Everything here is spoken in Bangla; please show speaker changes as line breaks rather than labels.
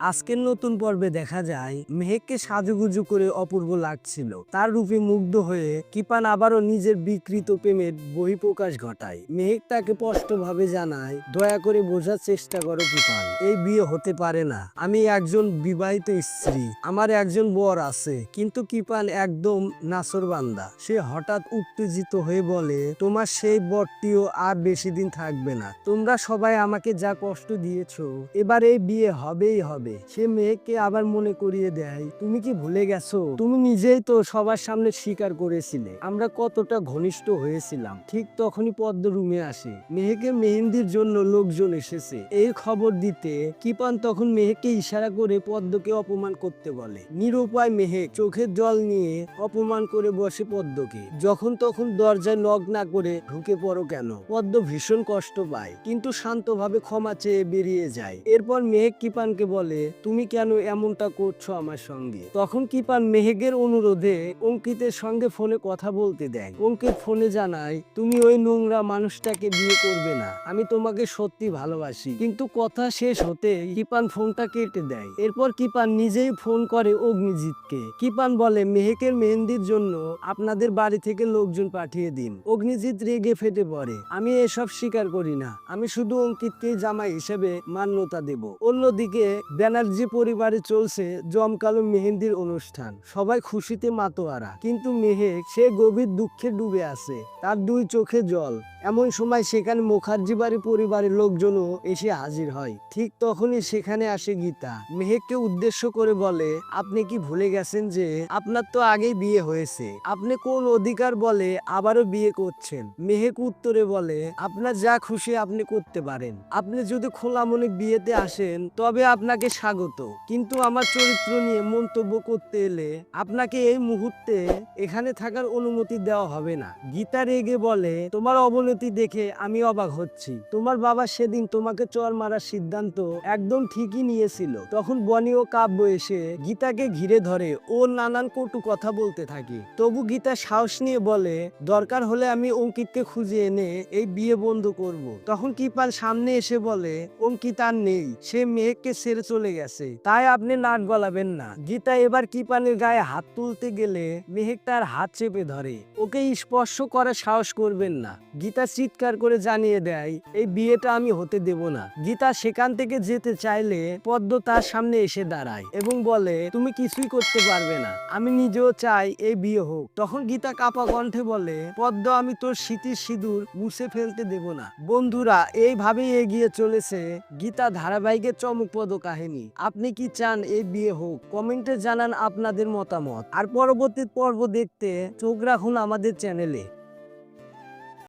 আজকের নতুন পর্বে দেখা যায়, মেহেককে সাজুগুজু করে অপূর্ব লাগছিল। তার রূপে মুগ্ধ হয়ে কিপান আবারও নিজের বিকৃত প্রেমের বহিঃপ্রকাশ ঘটায়। মেহেক তাকে স্পষ্টভাবে জানায়, দয়া করে বোঝার চেষ্টা করো কিপান, এই বিয়ে হতে পারে না। আমি একজন বিবাহিত স্ত্রী, আমার একজন বর আছে, কিন্তু কিপান একদম নাসরবান্দা। সে হঠাৎ উত্তেজিত হয়ে বলে, তোমার সেই বরটিও আর বেশি দিন থাকবে না। তোমরা সবাই আমাকে যা কষ্ট দিয়েছ, এবার এই বিয়ে হবেই হবে। সে মেয়েকে আবার মনে করিয়ে দেয়, তুমি কি ভুলে গেছো? তুমি নিজেই তো সবার সামনে স্বীকার করেছিলে। আমরা কতটা ঘনিষ্ঠ হয়েছিলাম। ঠিক তখনই পদ্ম রুমে আসে। মেহেকে মেহেন্দির জন্য লোকজন এসেছে। এই খবর দিতে কিপান তখন মেহেকে ইশারা করে পদ্মকে অপমান করতে বলে। নিরুপায় মেহেক চোখের জল নিয়ে অপমান করে বসে পদ্মকে। যখন তখন দরজায় নক না করে ঢুকে পড়ো কেন? পদ্ম ভীষণ কষ্ট পায়, কিন্তু শান্তভাবে ক্ষমা চেয়ে বেরিয়ে যায়। এরপর মেহেক কিপানকে বলে তুমি কেন এমনটা করছ আমার সঙ্গে? তখন কিপান মেহেকের অনুরোধে অঙ্কিতের সঙ্গে ফোনে কথা বলতে দেয়। অঙ্কিত ফোনে জানায়, তুমি ওই নোংরা মানুষটাকে বিয়ে করবে না। আমি তোমাকে সত্যি ভালোবাসি। কিন্তু কথা শেষ হতে কিপান ফোনটা কেটে দেয়। এরপর কিপান নিজেই ফোন করে অগ্নিজিৎকে। কিপান বলে, মেহেকের মেহেন্দির জন্য আপনাদের বাড়ি থেকে লোকজন পাঠিয়ে দিন। অগ্নিজিৎ রেগে ফেটে পড়ে। আমি এসব স্বীকার করি না। আমি শুধু অঙ্কিতকেই জামাই হিসেবে মান্যতা দেব। অন্যদিকে ব্যানার্জি পরিবারে চলছে জমকালো মেহেন্দির অনুষ্ঠান। সবাই খুশিতে মাতোয়ারা। কিন্তু মেহেক সে গভীর দুঃখে ডুবে আছে। তার দুই চোখে জল। এমন সময় সেখানে মুখার্জি বাড়ি পরিবারের লোকজনও এসে হাজির হয়। ঠিক তখনই সেখানে আসে গীতা। মেহেককে উদ্দেশ্য করে বলে, আপনি কি ভুলে গেছেন যে আপনার তো আগেই বিয়ে হয়েছে? আপনি কোন অধিকার বলে আবারও বিয়ে করছেন? মেহেক উত্তরে বলে, আপনার যা খুশি আপনি করতে পারেন। আপনি যদি খোলা মনে বিয়েতে আসেন, তবে আপনাকে স্বাগত। কিন্তু আমার চরিত্র নিয়ে মন্তব্য করতে এলে আপনাকে এই মুহূর্তে এখানে থাকার অনুমতি দেওয়া হবে না। গীতা রেগে বলে, তোমার অবনতি দেখে আমি অবাক হচ্ছি। তোমার বাবা সেদিন তোমাকে চর মারার সিদ্ধান্ত একদম ঠিকই নিয়েছিল। তখন বনি ও কাব্য এসে গীতাকে ঘিরে ধরে ও নানান কটু কথা বলতে থাকে। তবু গীতা সাহস নিয়ে বলে, দরকার হলে আমি অঙ্কিতকে খুঁজে এনে এই বিয়ে বন্ধ করব। তখন কিপাল সামনে এসে বলে, অঙ্কিত আর নেই, সে মেহেককে ছেড়ে চলে গেছে, তাই আপনি নাক গলাবেন না। গীতা এবার কিপানের গায়ে হাত তুলতে গেলে মেহেক তার হাত চেপে ধরে। ওকে স্পর্শ করার সাহস করবেন না। গীতা চিৎকার করে জানিয়ে দেয়, এই বিয়েটা আমি হতে দেব না। গীতা সেখান থেকে যেতে চাইলে পদ্ম তার সামনে এসে দাঁড়ায় এবং বলে, তুমি কিছুই করতে পারবে না, আমি নিজেও চাই এই বিয়ে হোক। তখন গীতা কাপা কণ্ঠে বলে, পদ্ম, আমি তোর স্মৃতির সিঁদুর মুছে ফেলতে দেব না। বন্ধুরা, এইভাবেই এগিয়ে চলেছে গীতা ধারাবাহিকের চমকপ্রদ কাহিনী। আপনি কি চান এই বিয়ে হোক? কমেন্টে জানান আপনাদের মতামত। আর পরবর্তী পর্ব দেখতে চোখ রাখুন আমাদের চ্যানেলে।